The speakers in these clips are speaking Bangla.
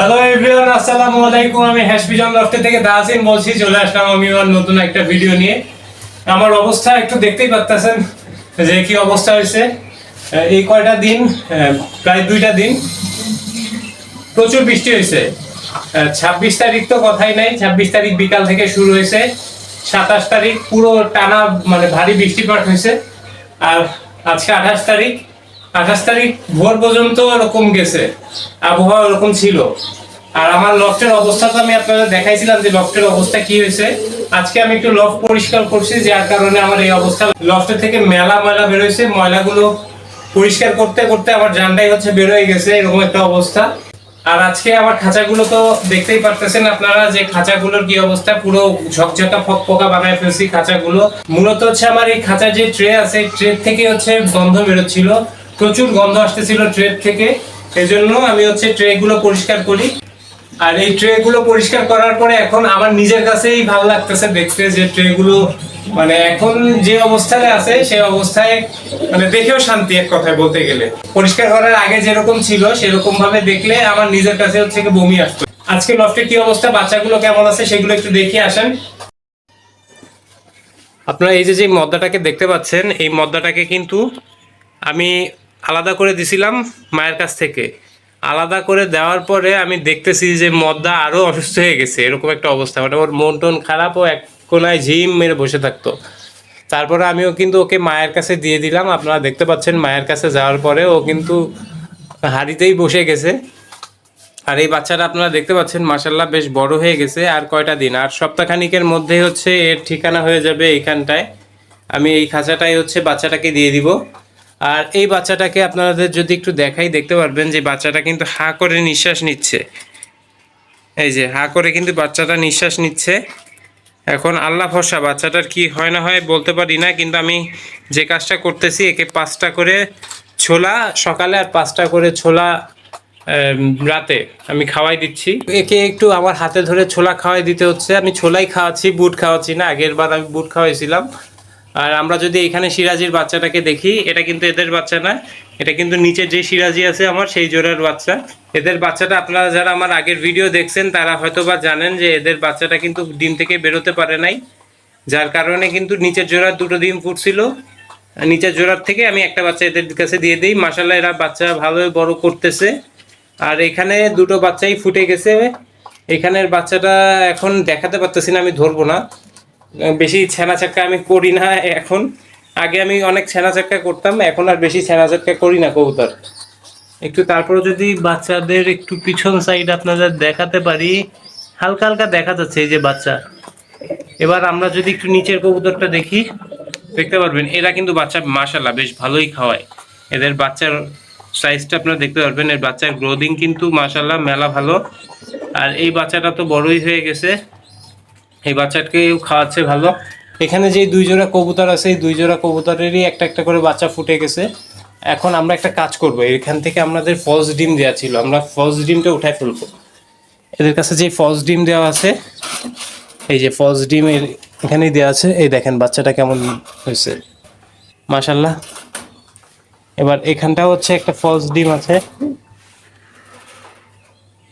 হ্যালো এভরিওয়ান আসসালামু আলাইকুম। আমি হ্যাশপিজন লফটে থেকে দাসিন বলছি, চলে আসলাম আমি আমার নতুন একটা ভিডিও নিয়ে। আমার অবস্থা একটু দেখতেই পাচ্ছেন যে কি অবস্থা হয়েছে। এই কয়টা দিন প্রায় দুইটা দিন প্রচুর বৃষ্টি হয়েছে। ছাব্বিশ তারিখ তো কথাই নাই, ছাব্বিশ তারিখ বিকাল থেকে শুরু হয়েছে। সাতাশ তারিখ পুরো টানা মানে ভারী বৃষ্টিপাত হয়েছে। আর আজকে আঠাশ তারিখ আঠাশ তারিখ ভোর পর্যন্ত এরকম গেছে। আবহাওয়া ওরকম ছিল। আর আমার লফটের অবস্থা তো আমি আপনাদের দেখাইছিলাম যে লফটের অবস্থা কি হয়েছে। আজকে আমি একটু লফট পরিষ্কার করছি, যার কারণে আমার এই অবস্থা। লফটের থেকে মেলা ময়লা বেরোয়েছে ময়লাগুলো পরিষ্কার করতে করতে আমার জানটাই হচ্ছে বেরোয় গেছে, এরকম একটা অবস্থা। আর আজকে আমার খাঁচাগুলো তো দেখতেই পারতেছেন আপনারা যে খাঁচাগুলোর কি অবস্থা, পুরো ঝকঝকা ফক পোকা বানায় ফেলছি খাঁচাগুলো। মূলত হচ্ছে আমার এই খাঁচার যে ট্রে আছে ট্রে থেকে হচ্ছে গন্ধ বেরোচ্ছিল। প্রচুর গন্ধ আসতেছিল ট্রে থেকে। এজন্য আমি হচ্ছে ট্রে গুলো পরিষ্কার করি। আর এই ট্রে গুলো পরিষ্কার করার পরে এখন আমার নিজের কাছেই ভালো লাগতেছে দেখতে যে ট্রে গুলো মানে এখন যে অবস্থায় আছে, সেই অবস্থায় মানে দেখেও শান্তি এক কথায় বলতে গেলে। পরিষ্কার করার আগে যেরকম ছিল সেরকম ভাবে দেখলে আমার নিজের কাছে হচ্ছে বমি আসতো। আজকে লফটের কি অবস্থা? বাচ্চাগুলো কেমন আছে? সেগুলো একটু দেখে আসেন। আপনারা এই যে যে মদ্দাটাকে দেখতে পাচ্ছেন, এই মদ্দাটাকে কিন্তু আমি আলাদা করে দিছিলাম মায়ের কাছ থেকে। আলাদা করে দেওয়ার পরে আমি দেখতেছি যে মদ্দা আরও অসুস্থ হয়ে গেছে, এরকম একটা অবস্থা। মানে ওর মন টন খারাপ, ও এক কোনায় ঝিম মেরে বসে থাকতো। তারপরে আমিও কিন্তু ওকে মায়ের কাছে দিয়ে দিলাম। আপনারা দেখতে পাচ্ছেন মায়ের কাছে যাওয়ার পরে ও কিন্তু হাড়িতেই বসে গেছে। আর এই বাচ্চাটা আপনারা দেখতে পাচ্ছেন মাসাল্লাহ বেশ বড় হয়ে গেছে আর কয়টা দিন। আর সপ্তাহখানিকের মধ্যে হচ্ছে এর ঠিকানা হয়ে যাবে এইখানটায়। আমি এই খাঁচাটাই হচ্ছে বাচ্চাটাকে দিয়ে দিব। আর এই বাচ্চাটাকে আপনাদের যদি একটু দেখাই, দেখতে পারবেন যে বাচ্চাটা কিন্তু হা করে নিঃশ্বাস নিচ্ছে। এই যে, হা করে কিন্তু বাচ্চাটা নিঃশ্বাস নিচ্ছে। এখন আল্লাহ ভরসা, বাচ্চাটার কি হয় না হয় বলতে পারি না, কিন্তু আমি যে কাজটা করতেছি, একে পাঁচটা করে ছোলা, সকালে আর পাঁচটা করে ছোলা রাতে আমি খাওয়াই দিচ্ছি। একে একটু আমার হাতে ধরে ছোলা খাওয়াই দিতে হচ্ছে। আমি ছোলাই খাওয়াচ্ছি, বুট খাওয়াচ্ছি না, আগের বার আমি বুট খাওয়াইছিলাম। আর আমরা যদি এখানে সিরাজির বাচ্চাটাকে দেখি, এটা কিন্তু এদের বাচ্চা না, এটা কিন্তু নিচে যে সিরাজি আছে আমার, সেই জোড়ার বাচ্চা। এদের বাচ্চাটা আপনারা যারা আমার আগের ভিডিও দেখছেন, তারা হয়তো বা জানেন যে এদের বাচ্চাটা কিন্তু ডিম থেকে বেরোতে পারে নাই, যার কারণে কিন্তু নিচের জোড়ার দুটো ডিম ফুটছিল। নিচের জোড়ার থেকে আমি একটা বাচ্চা এদের কাছে দিয়ে দিই। মাসাল্লাহ এরা বাচ্চা ভালোই বড় করতেছে। আর এখানে দুটো বাচ্চাই ফুটে গেছে। এখানের বাচ্চাটা এখন দেখাতে পারতেছি না, আমি ধরবো না। বেশি ছেনা চাক্কা আমি করি না এখন। আগে আমি অনেক ছেনা চাক্কা করতাম, এখন আর বেশি ছেনা চাক্কা করি না কবুতর। একটু তারপরে যদি বাচ্চাদের একটু পিছন সাইড আপনাদের দেখাতে পারি, হালকা হালকা দেখা যাচ্ছে এই যে বাচ্চা। এবার আমরা যদি একটু নিচের কবুতরটা দেখি, দেখতে পারবেন, এরা কিন্তু বাচ্চা মাশাল্লাহ বেশ ভালোই খাওয়ায়। এদের বাচ্চার সাইজটা আপনারা দেখতে পারবেন, এর বাচ্চার গ্রোদিং কিন্তু মাশাল্লাহ মেলা ভালো। আর এই বাচ্চাটা তো বড়ই হয়ে গেছে। এই বাচ্চাটাকেও খাওয়াচ্ছে, ভালো? এখানে যে দুই জোড়া কবুতর আছে, এই দুই জোড়া কবুতরেরই একটা একটা করে বাচ্চা ফুটে গেছে। এখন আমরা একটা কাজ করব, এখান থেকে আমাদের ফলস ডিম দেওয়া ছিল, আমরা ফলস ডিমটা উঠাই ফেলব। এদের কাছে যে ফলস ডিম দেওয়া আছে, এই যে ফলস ডিম এখানেই দেওয়া আছে, এই দেখেন বাচ্চাটা কেমন হয়েছে। মাশাল্লাহ এবার এখানটা হচ্ছে একটা ফলস ডিম আছে।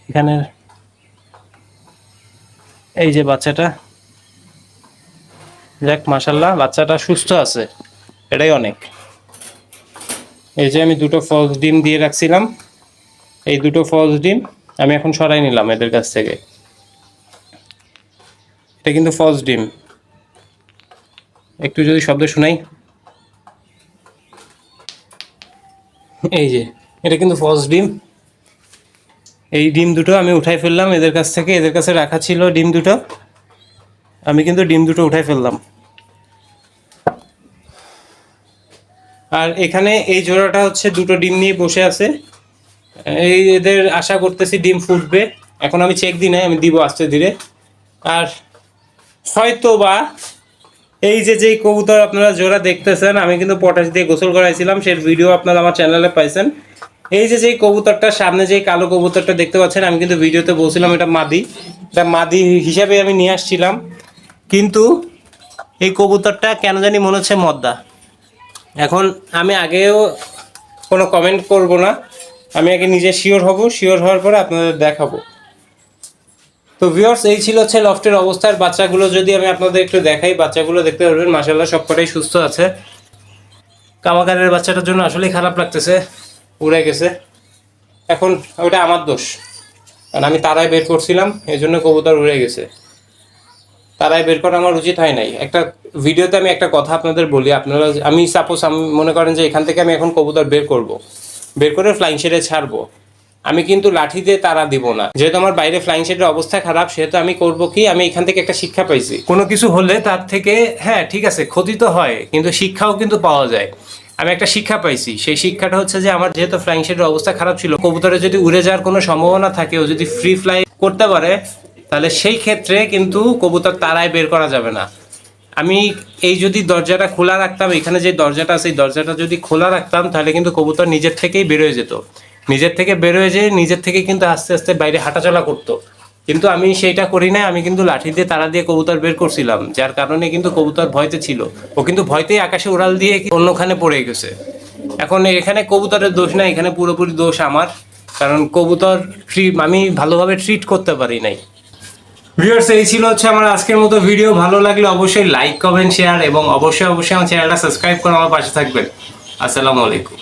এখানে এই যে বাচ্চাটা। যাক মাশাল্লাহ বাচ্চাটা সুস্থ আছে। এটাই অনেক। এই যে আমি দুটো ফলস ডিম দিয়ে রাখছিলাম। এই দুটো ফলস ডিম আমি এখন সরাই নিলাম এদের কাছ থেকে। এটা কিন্তু ফলস ডিম। একটু যদি শব্দ শোনাই। এই যে, এটা কিন্তু ফলস ডিম। এই ডিম দুটো আমি উঠাই ফেললাম, এদের কাছ থেকে, এদের কাছে রাখা ছিল ডিম দুটো। আমি কিন্তু ডিম দুটো উঠাই ফেললাম। আর এখানে এই জোড়াটা হচ্ছে দুটো ডিম নিয়ে বসে আছে। এই এদের আশা করতেছি ডিম ফুটবে। এখন আমি চেক দিই নাই, আমি দিব আস্তে ধীরে। আর হয়তো বা এই যে যেই কবুতর আপনারা জোড়া দেখতেছেন, আমি কিন্তু পটাশ দিয়ে গোসল করাইছিলাম, সেই ভিডিও আপনারা আমার চ্যানেলে পাইছেন। এই যে যেই কবুতরটা, সামনে যেই কালো কবুতরটা দেখতে পাচ্ছেন, আমি কিন্তু ভিডিওতে বলছিলাম এটা মাদি। এটা মাদি হিসাবে আমি নিয়ে আসছিলাম। কিন্তু এই কবুতরটা কেন জানি মনে হচ্ছে মদ্দা। এখন আমি আগেও কোনো কমেন্ট করব না। আমি আগে নিজে শিওর হব শিওর হওয়ার পরে আপনাদের দেখাবো। তো ভিউয়ার্স এই ছিল হচ্ছে লফটের অবস্থার বাচ্চাগুলো যদি আমি আপনাদের একটু দেখাই, বাচ্চাগুলো দেখতে পারবেন মাসাল্লাহ সবকটাই সুস্থ আছে। কামাকারের বাচ্চাটার জন্য আসলেই খারাপ লাগতেছে। উড়ে গেছে। এখন ওটা আমার দোষ। কারণ আমি তারাই বের করছিলাম এই জন্য কবুতর উড়ে গেছে। তারাই বের করা আমার উচিত হয় নাই। একটা ভিডিওতে আমি একটা কথা আপনাদের বলি, আপনারা আমি সাপোজ আমি মনে করেন যে এখান থেকে আমি এখন কবুতর বের করব। বের করে ফ্লাইং শেডে ছাড়বো। আমি কিন্তু লাঠি দিয়ে তারা দিব না। যেহেতু আমার বাইরে ফ্লাইং শেডের অবস্থা খারাপ, সেহেতু আমি করব কি? আমি এখান থেকে একটা শিক্ষা পাইছি। কোনো কিছু হলে তার থেকে হ্যাঁ ঠিক আছে, ক্ষতি তো হয়, কিন্তু শিক্ষাও কিন্তু পাওয়া যায়। আমি একটা শিক্ষা পাইছি। সেই শিক্ষাটা হচ্ছে যে আমার যেহেতু ফ্লাইং শেডের অবস্থা খারাপ ছিল, কবুতরে যদি উড়ে যাওয়ার কোনো সম্ভাবনা থাকে, ও যদি ফ্রি ফ্লাই করতে পারে, তাহলে সেই ক্ষেত্রে কিন্তু কবুতর তারাই বের করা যাবে না। আমি এই যদি দরজাটা খোলা রাখতাম, এখানে যে দরজাটা আছে, এই দরজাটা যদি খোলা রাখতাম, তাহলে কিন্তু কবুতর নিজের থেকেই বেরোয় যেত। নিজের থেকে বেরোয় যেয়ে নিজের থেকে কিন্তু আস্তে আস্তে বাইরে হাঁটাচলা করতো। কিন্তু আমি সেইটা করি না আমি কিন্তু লাঠি দিয়ে তারা দিয়ে কবুতর বের করছিলাম, যার কারণে কিন্তু কবুতর ভয়তে ছিল। ও কিন্তু ভয়তেই আকাশে উড়াল দিয়ে অন্যখানে পড়ে গেছে। এখন এখানে কবুতরের দোষ না এখানে পুরোপুরি দোষ আমার, কারণ কবুতর ট্রি আমি ভালোভাবে ট্রিট করতে পারি নাই। ভিউয়ার্স এই ছিল হচ্ছে আমার আজকের মতো ভিডিও ভালো লাগলে অবশ্যই লাইক কমেন্ট শেয়ার এবং অবশ্যই অবশ্যই আমার চ্যানেলটা সাবস্ক্রাইব করে আমার পাশে থাকবেন। আসসালামু আলাইকুম।